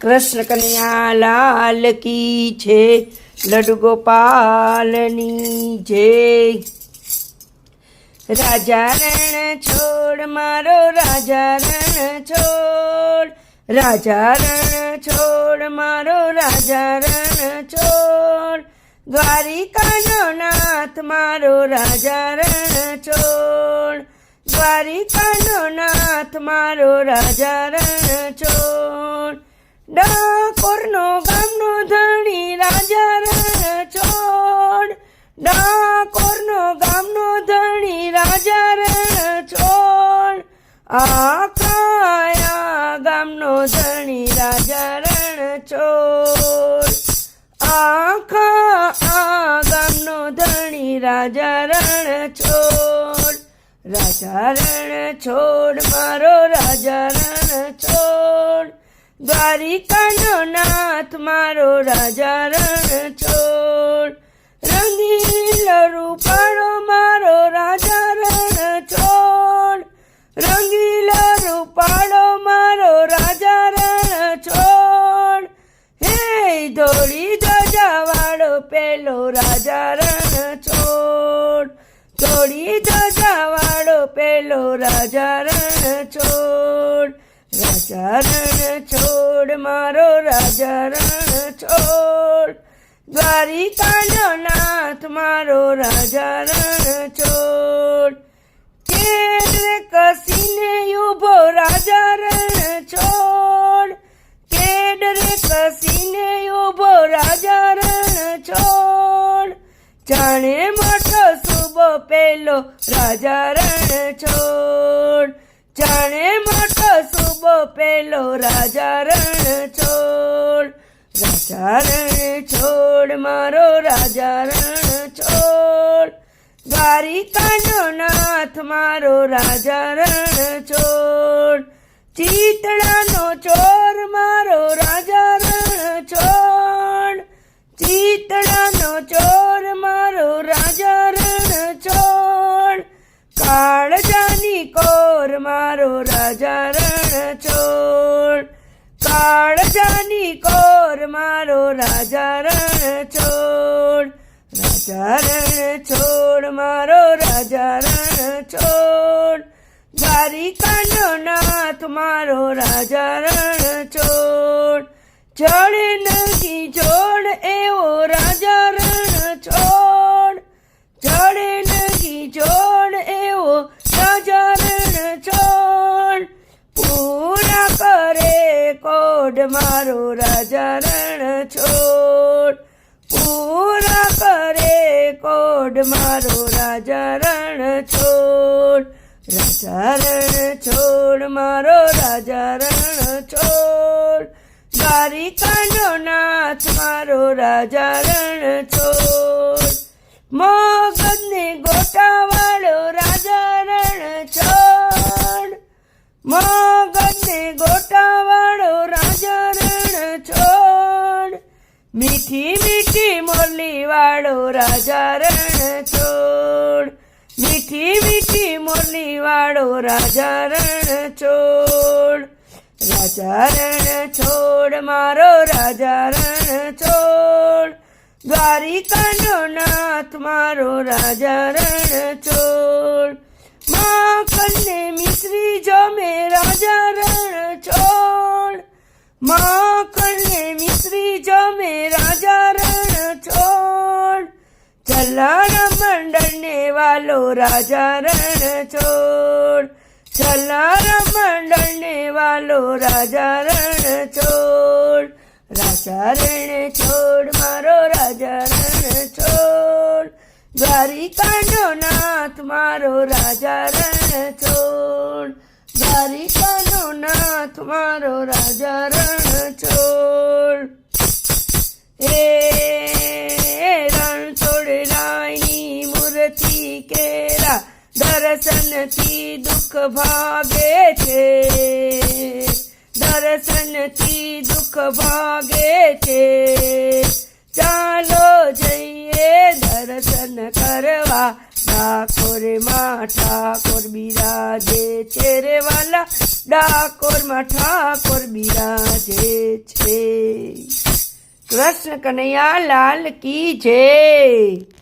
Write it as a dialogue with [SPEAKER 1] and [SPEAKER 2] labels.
[SPEAKER 1] કૃષ્ણ કન્યા લાલ કી છે, લડુ ગોપાલની જય રાજા રણ છોડ, મારો રાજા રણ છોડ. રાજા રણ છોડ, મારો રાજા રણ છોડ. દ્વારિકાનો નાથ, મારો રાજા રણ છોડ. દ્વારિકાનો નાથ, મારો રાજા રણ છોડ. ડાકોરનો ગામનો ધણી રાજા રણ છોડ ડાકોરનો ગામનો ધણી રાજા રણ છોડ આખાયા ગામનો ધણી રાજા રણ છોડ આખા આ ગામનો ધણી રાજા રણ છોડ રાજા રણ છોડ મારો રાજા દ્વારિકાનો નાથ મારો રાજા રણ છોડ રંગીલ રૂપાળો મારો રાજા રણ છોડ રંગીલ રૂપાળો મારો રાજા રણ છોડ હે ધોળી ધજાવાળો, પેલો રાજા રણ છોડ ધોળી ધજાવાળો, પેલો રાજા રણ છોડ રાજા રણ છોડ મારો રાજા રણ છોડ દ્વારિકાનો નાથ મારો રાજા રણ છોડ કેડરે કસીને ઊભો રાજા રણ છોડ કેડરે કસીને ઊભો રાજા રણ છોડ જાણે મોટો સુબો પેલો રાજા રણ છોડ જાણે પેલો રાજા રણ છોડ રાજા રણ છોડ મારો રાજા રણ છોડ દ્વારિકાનો નાથ, મારો રાજા રણ છોડ ચીતળાનો ચોર, મારો રાજા રણ છોડ ચીતળાનો ચોર, મારો રાજા રણ છોડ કાળજાની કોર, મારો રાજા મારો રાજા રણ છોડ રાજા રણ છોડ મારો રાજા રણ છોડ દ્વારિકાનો નાથ, મારો રાજા રણ છોડ જળ નદી જોડ મારો રાજા રણ છોડ. પૂરા કરે કોડ મારો રાજા રણ છોડ. રાજા રણ છોડ, મારો રાજા રણ છોડ દ્વારિકાનો નાથ, મારો રાજા રણ છોડ. મગજને ગોટાવાળો રાજા રણ છોડ મીઠી મીઠી મોરલી વાળો રાજા રણ છોડ મીઠી મીઠી મોરલી વાળો રાજા રણ છોડ રાજા રણ છોડ મારો રાજા રણ છોડ દ્વારિકાનો નાથ મારો રાજા રણ છોડ માખણને મિશ્રી જમે રાજા રણ છોડ માખણને મિશ્રી જમે રાજા રણ છોડ. ચલાણા મંડળને વાલો રાજા રણ છોડ. ચલાણા મંડળને વાલો રાજા રણ છોડ. રાજા રણ છોડ, મારો રાજા રણ છોડ. દ્વારિકાનો નાથ, મારો રાજા રણ છોડ. દ્વારિકાનો નાથ, મારો રાજા રણ છોડ. દર્શનથી દુઃખ ભાગે છે. દર્શનથી દુઃખ ભાગે છે. ચાલો જઈએ દર્શન કરવા. ડાકોરમાં ઠાકોર બિરાજે છે રે વાલા. ડાકોરમાં ઠાકોર બિરાજે છે. કૃષ્ણ કનૈયા લાલ કી જય.